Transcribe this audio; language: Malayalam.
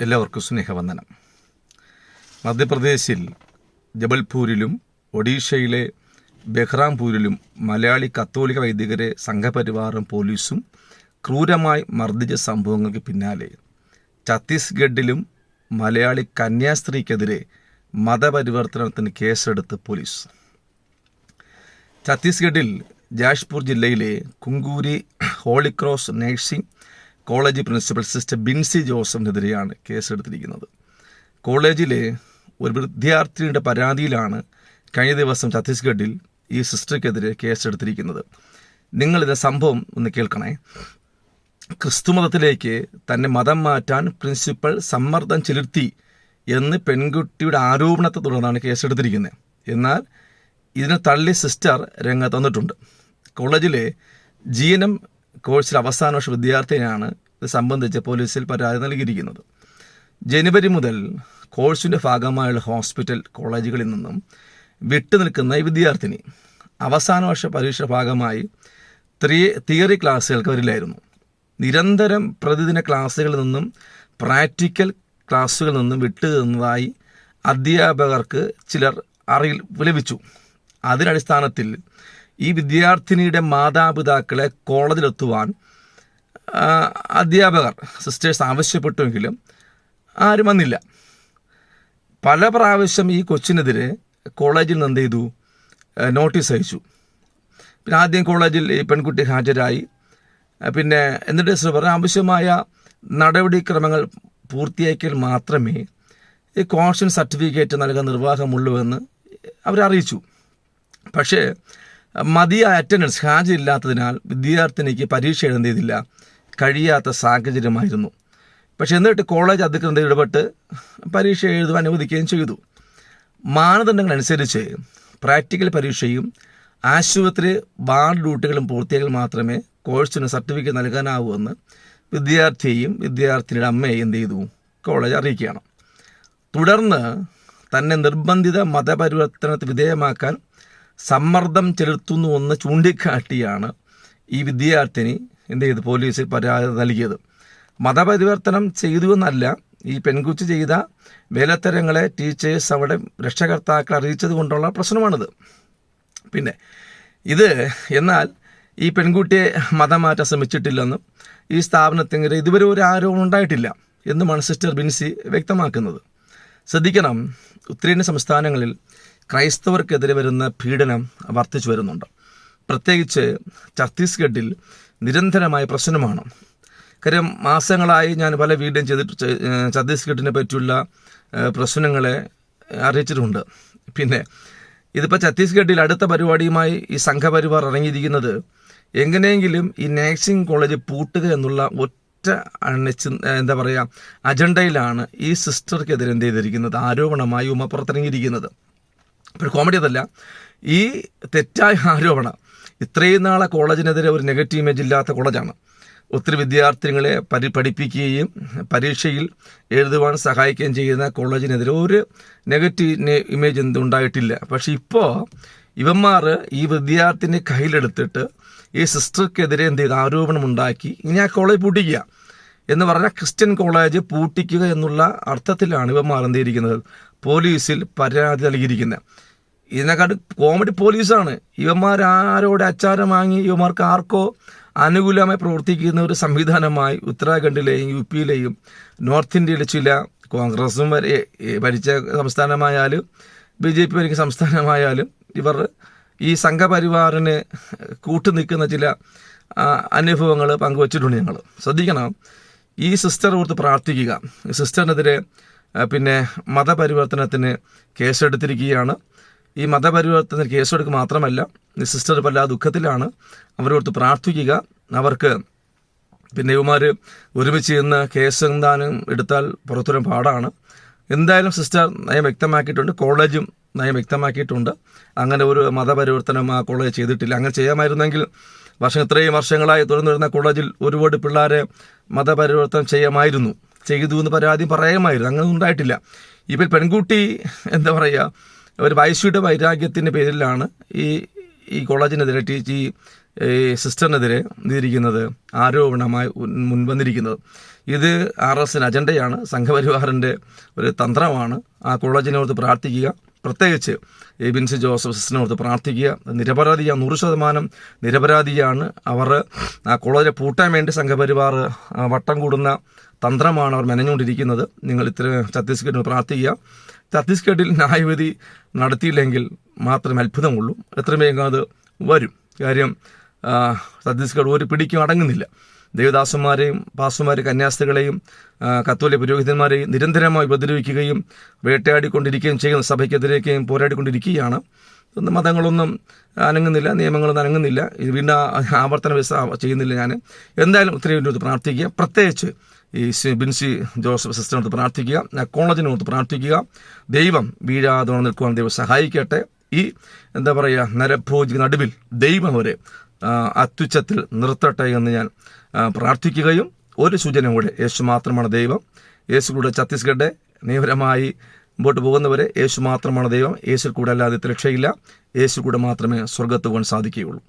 എല്ലാവർക്കും സ്നേഹവന്ദനം. മധ്യപ്രദേശിൽ ജബൽപൂരിലും ഒഡീഷയിലെ ബെഹ്റാംപൂരിലും മലയാളി കത്തോലിക വൈദികരെ സംഘപരിവാറും പോലീസും ക്രൂരമായി മർദ്ദിച്ച സംഭവങ്ങൾക്ക് പിന്നാലെ ഛത്തീസ്ഗഡിലും മലയാളി കന്യാസ്ത്രീക്കെതിരെ മതപരിവർത്തനത്തിന് കേസെടുത്ത് പോലീസ്. ഛത്തീസ്ഗഡിൽ ജാഷ്പൂർ ജില്ലയിലെ Kunkuri Holy Cross nursing college principal sister Binsy ജോസഫിനെതിരെയാണ് കേസെടുത്തിരിക്കുന്നത്. കോളേജിലെ ഒരു വിദ്യാർത്ഥിനിയുടെ പരാതിയിലാണ് കഴിഞ്ഞ ദിവസം ഛത്തീസ്ഗഡിൽ ഈ സിസ്റ്റർക്കെതിരെ കേസെടുത്തിരിക്കുന്നത്. നിങ്ങളിത് സംഭവം ഒന്ന് കേൾക്കണേ. ക്രിസ്തുമതത്തിലേക്ക് തന്നെ മതം മാറ്റാൻ പ്രിൻസിപ്പൽ സമ്മർദ്ദം ചെലുത്തി എന്ന് പെൺകുട്ടിയുടെ ആരോപണത്തെ തുടർന്നാണ് കേസെടുത്തിരിക്കുന്നത്. എന്നാൽ ഇതിനെ തള്ളി സിസ്റ്റർ രംഗത്ത് വന്നിട്ടുണ്ട്. കോളേജിലെ ജി എൻ എം കോഴ്സിൽ അവസാന വർഷ വിദ്യാർത്ഥിനിയാണ് ഇത് സംബന്ധിച്ച് പോലീസിൽ പരാതി നൽകിയിരിക്കുന്നത്. ജനുവരി മുതൽ കോഴ്സിന്റെ ഭാഗമായുള്ള ഹോസ്പിറ്റൽ കോളേജുകളിൽ നിന്നും വിട്ടുനിൽക്കുന്ന ഈ വിദ്യാർത്ഥിനി അവസാന വർഷ പരീക്ഷ ഭാഗമായി ത്രീ തിയറി ക്ലാസ്സുകൾക്ക് വരില്ലായിരുന്നു. നിരന്തരം പ്രതിദിന ക്ലാസ്സുകളിൽ നിന്നും പ്രാക്ടിക്കൽ ക്ലാസ്സുകളിൽ നിന്നും വിട്ടു നിന്നതായി അധ്യാപകർക്ക് ചിലർ അറിയിൽ ലഭിച്ചു. അതിനടിസ്ഥാനത്തിൽ ഈ വിദ്യാർത്ഥിനിയുടെ മാതാപിതാക്കളെ കോളേജിലെത്തുവാൻ അധ്യാപകർ സിസ്റ്റേഴ്സ് ആവശ്യപ്പെട്ടുവെങ്കിലും ആരും വന്നില്ല. പല പ്രാവശ്യം ഈ കൊച്ചിനെതിരെ കോളേജിൽ നിന്ന് എന്ത് ചെയ്തു? നോട്ടീസ് അയച്ചു. പിന്നെ ആദ്യം കോളേജിൽ ഈ പെൺകുട്ടി ഹാജരായി. പിന്നെ എന്നിട്ട് പറഞ്ഞു ആവശ്യമായ നടപടിക്രമങ്ങൾ പൂർത്തിയാക്കിയാൽ മാത്രമേ ഈ കോൺഷൻ സർട്ടിഫിക്കറ്റ് നൽകാൻ നിർവാഹമുള്ളൂ എന്ന് അവരറിയിച്ചു. പക്ഷേ മതിയായ അറ്റൻഡൻസ് ഹാജരില്ലാത്തതിനാൽ വിദ്യാർത്ഥിനിക്ക് പരീക്ഷ എഴുതിയതില്ല കഴിയാത്ത സാഹചര്യമായിരുന്നു. പക്ഷേ എന്നിട്ട് കോളേജ് അധികൃതർ ഇടപെട്ട് പരീക്ഷ എഴുതുവാൻ അനുവദിക്കുകയും ചെയ്തു. മാനദണ്ഡങ്ങൾ അനുസരിച്ച് പ്രാക്ടിക്കൽ പരീക്ഷയും ആശുപത്രി വാർഡ് ഡ്യൂട്ടികളും പൂർത്തിയാക്കിയാൽ മാത്രമേ കോഴ്സിന് സർട്ടിഫിക്കറ്റ് നൽകാനാവൂ എന്ന് വിദ്യാർത്ഥിയെയും വിദ്യാർത്ഥിനിയുടെ അമ്മയെയും എന്ത് ചെയ്തു? കോളേജ് അറിയിക്കുകയാണ്. തുടർന്ന് തന്നെ നിർബന്ധിത മതപരിവർത്തനത്തിന് വിധേയമാക്കാൻ സമ്മർദ്ദം ചെലുത്തുന്നുവെന്ന് ചൂണ്ടിക്കാട്ടിയാണ് ഈ വിദ്യാർത്ഥിനി എന്ത് ചെയ്തു പോലീസിൽ പരാതി നൽകിയത്. മതപരിവർത്തനം ചെയ്തു എന്നല്ല ഈ പെൺകുച്ചി ചെയ്ത വേലത്തരങ്ങളെ ടീച്ചേഴ്സ് അവിടെ രക്ഷകർത്താക്കൾ അറിയിച്ചത് കൊണ്ടുള്ള പ്രശ്നമാണിത്. പിന്നെ ഇത് എന്നാൽ ഈ പെൺകുട്ടിയെ മതം മാറ്റാൻ ശ്രമിച്ചിട്ടില്ലെന്നും ഈ സ്ഥാപനത്തിനെതിരെ ഇതുവരെ ഒരു ആരോപണം ഉണ്ടായിട്ടില്ല എന്നുമാണ് സിസ്റ്റർ ബിൻസി വ്യക്തമാക്കുന്നത്. ശ്രദ്ധിക്കണം ഉത്തരേന്ത്യൻ സംസ്ഥാനങ്ങളിൽ ക്രൈസ്തവർക്കെതിരെ വരുന്ന പീഡനം വർദ്ധിച്ചു വരുന്നുണ്ട്. പ്രത്യേകിച്ച് ഛത്തീസ്ഗഡിൽ നിരന്തരമായ പ്രശ്നമാണ്. കാര്യം മാസങ്ങളായി ഞാൻ പല വീഡിയോ ചെയ്തിട്ട് ഛത്തീസ്ഗഡിനെ പറ്റിയുള്ള പ്രശ്നങ്ങളെ അറിയിച്ചിട്ടുണ്ട്. പിന്നെ ഇതിപ്പോൾ ഛത്തീസ്ഗഡിൽ അടുത്ത പരിപാടിയുമായി ഈ സംഘപരിവാർ ഇറങ്ങിയിരിക്കുന്നത് എങ്ങനെയെങ്കിലും ഈ നേഴ്സിംഗ് കോളേജ് പൂട്ടുക എന്നുള്ള ഒറ്റ എന്താ പറയുക അജണ്ടയിലാണ് ഈ സിസ്റ്റർക്കെതിരെ എന്ത് ചെയ്തിരിക്കുന്നത്? ആരോപണമായി ഉമ പുറത്തിറങ്ങിയിരിക്കുന്നത്. ഇപ്പോൾ കോമഡി അതല്ല. ഈ തെറ്റായ ആരോപണം ഇത്രയും നാളെ കോളേജിനെതിരെ ഒരു നെഗറ്റീവ് ഇമേജ് ഇല്ലാത്ത കോളേജാണ്. ഒത്തിരി വിദ്യാർത്ഥികളെ പരി പഠിപ്പിക്കുകയും പരീക്ഷയിൽ എഴുതുവാൻ സഹായിക്കുകയും ചെയ്യുന്ന കോളേജിനെതിരെ ഒരു നെഗറ്റീവ് ഇമേജ് എന്തും ഉണ്ടായിട്ടില്ല. പക്ഷെ ഇപ്പോൾ ഇവന്മാർ ഈ വിദ്യാർത്ഥിനെ കയ്യിലെടുത്തിട്ട് ഈ സിസ്റ്റർക്കെതിരെ എന്ത് ചെയ്ത്? ആരോപണം ഉണ്ടാക്കി. ഇനി ആ കോളേജ് പൂട്ടിക്കുക എന്ന് പറഞ്ഞാൽ ക്രിസ്ത്യൻ കോളേജ് പൂട്ടിക്കുക എന്നുള്ള അർത്ഥത്തിലാണ് ഇവന്മാർ എന്ത് പോലീസിൽ പരാതി നൽകിയിരിക്കുന്നത്. ഇതിനെക്കാട്ട് കോമഡി പോലീസാണ് ഇവന്മാർ ആരോടെ അച്ചാരം വാങ്ങി ഇവന്മാർക്ക് ആർക്കോ അനുകൂലമായി പ്രവർത്തിക്കുന്ന ഒരു സംവിധാനമായി ഉത്തരാഖണ്ഡിലെയും യു പിയിലെയും നോർത്ത് ഇന്ത്യയിലെ ചില കോൺഗ്രസും വരെ ഭരിച്ച സംസ്ഥാനമായാലും ബി ജെ പി ഭരിക്കുന്ന സംസ്ഥാനമായാലും ഇവർ ഈ സംഘപരിവാറിന് കൂട്ടു നിൽക്കുന്ന ചില അനുഭവങ്ങൾ പങ്കുവച്ചിട്ടുണ്ട് ഞങ്ങൾ ശ്രദ്ധിക്കണം. ഈ സിസ്റ്റർ ഓർത്ത് പ്രാർത്ഥിക്കുക. സിസ്റ്ററിനെതിരെ പിന്നെ മതപരിവർത്തനത്തിന് കേസെടുത്തിരിക്കുകയാണ്. ഈ മതപരിവർത്തനത്തിന് കേസെടുക്കുക മാത്രമല്ല സിസ്റ്റർ പല ദുഃഖത്തിലാണ്. അവരോർത്ത് പ്രാർത്ഥിക്കുക. അവർക്ക് പിന്നെ ഇവമാർ ഒരുമിച്ച് ഇന്ന് കേസ് എന്താനും എടുത്താൽ പുറത്തുവരാൻ പാടാണ്. എന്തായാലും സിസ്റ്റർ നയം വ്യക്തമാക്കിയിട്ടുണ്ട് കോളേജും നയം വ്യക്തമാക്കിയിട്ടുണ്ട്. അങ്ങനെ ഒരു മതപരിവർത്തനം ആ കോളേജ് ചെയ്തിട്ടില്ല. അങ്ങനെ ചെയ്യാമായിരുന്നെങ്കിൽ വർഷം ഇത്രയും വർഷങ്ങളായി തുറന്നു വരുന്ന കോളേജിൽ ഒരുപാട് പിള്ളേരെ മതപരിവർത്തനം ചെയ്യാമായിരുന്നു. ചെയ്തു എന്ന് പരാതി പറയാമായിരുന്നു. അങ്ങനെ ഉണ്ടായിട്ടില്ല. ഇപ്പോൾ പെൺകുട്ടി എന്താ പറയുക ഒരു വൈശ്വിയുടെ വൈരാഗ്യത്തിന്റെ പേരിലാണ് ഈ ഈ കോളേജിനെതിരെ ടീച്ചി ഈ സിസ്റ്ററിനെതിരെ ഇതിരിക്കുന്നത് ആരോപണമായി മുൻവന്നിരിക്കുന്നത്. ഇത് ആർ എസിന് അജണ്ടയാണ് സംഘപരിവാറിന്റെ ഒരു തന്ത്രമാണ്. ആ കോളേജിനോർത്ത് പ്രാർത്ഥിക്കുക. പ്രത്യേകിച്ച് എ. ബിൻസി ജോസഫ് സിസ്റ്ററിനോർത്ത് പ്രാർത്ഥിക്കുക. നിരപരാധിയാണ് നൂറ് ശതമാനം നിരപരാധിയാണ് അവർ ആ കോളേജിനെ പൂട്ടാൻ വേണ്ടി സംഘപരിവാർ വട്ടം കൂടുന്ന തന്ത്രമാണ് അവർ മെനഞ്ഞുകൊണ്ടിരിക്കുന്നത്. നിങ്ങൾ ഇത്ര ഛത്തീസ്ഗഡിനോട് പ്രാർത്ഥിക്കുക. ഛത്തീസ്ഗഡിൽ ന്യായവിധി നടത്തിയില്ലെങ്കിൽ മാത്രമേ അത്ഭുതമുള്ളൂ. എത്രയും വേഗം അത് വരും. കാര്യം ഛത്തീസ്ഗഡ് ഒരു പിടിക്കും അടങ്ങുന്നില്ല. ദേവദാസന്മാരെയും പാസ്റ്റർമാരെയും കന്യാസ്ത്രീകളെയും കത്തോലിക പുരോഹിതന്മാരെയും നിരന്തരമായി ഉപദ്രവിക്കുകയും വേട്ടയാടിക്കൊണ്ടിരിക്കുകയും ചെയ്യുന്ന സഭയ്ക്കെതിരേക്കും പോരാടിക്കൊണ്ടിരിക്കുകയാണ്. മതങ്ങളൊന്നും അനങ്ങുന്നില്ല നിയമങ്ങളൊന്നും അനങ്ങുന്നില്ല. ഇത് വീണ്ടും ആവർത്തന വിസ ചെയ്യുന്നില്ല ഞാൻ എന്തായാലും ഉത്തരവിനോട് പ്രാർത്ഥിക്കുക. പ്രത്യേകിച്ച് ഈ ബിൻസി ജോസഫ് സിസ്റ്ററിനോട് പ്രാർത്ഥിക്കുക കോളേജിനോട് പ്രാർത്ഥിക്കുക. ദൈവം വീഴാതെ നിൽക്കുവാൻ ദൈവം സഹായിക്കട്ടെ. ഈ എന്താ പറയുക നരഭോജി നടുവിൽ ദൈവം അവരെ അത്യുച്ചത്തിൽ നിർത്തട്ടെ എന്ന് ഞാൻ പ്രാർത്ഥിക്കുകയും ഒരു സൂചന കൂടെ യേശു മാത്രമാണ് ദൈവം. യേശു കൂടെ ഛത്തീസ്ഗഡ് നിയമപരമായി മുമ്പോട്ട് പോകുന്നവരെ യേശു മാത്രമാണ് ദൈവം. യേശു കൂടെ അല്ലാതെ രക്ഷയില്ല യേശു കൂടെ മാത്രമേ സ്വർഗത്ത് പോകാൻ സാധിക്കുകയുള്ളൂ.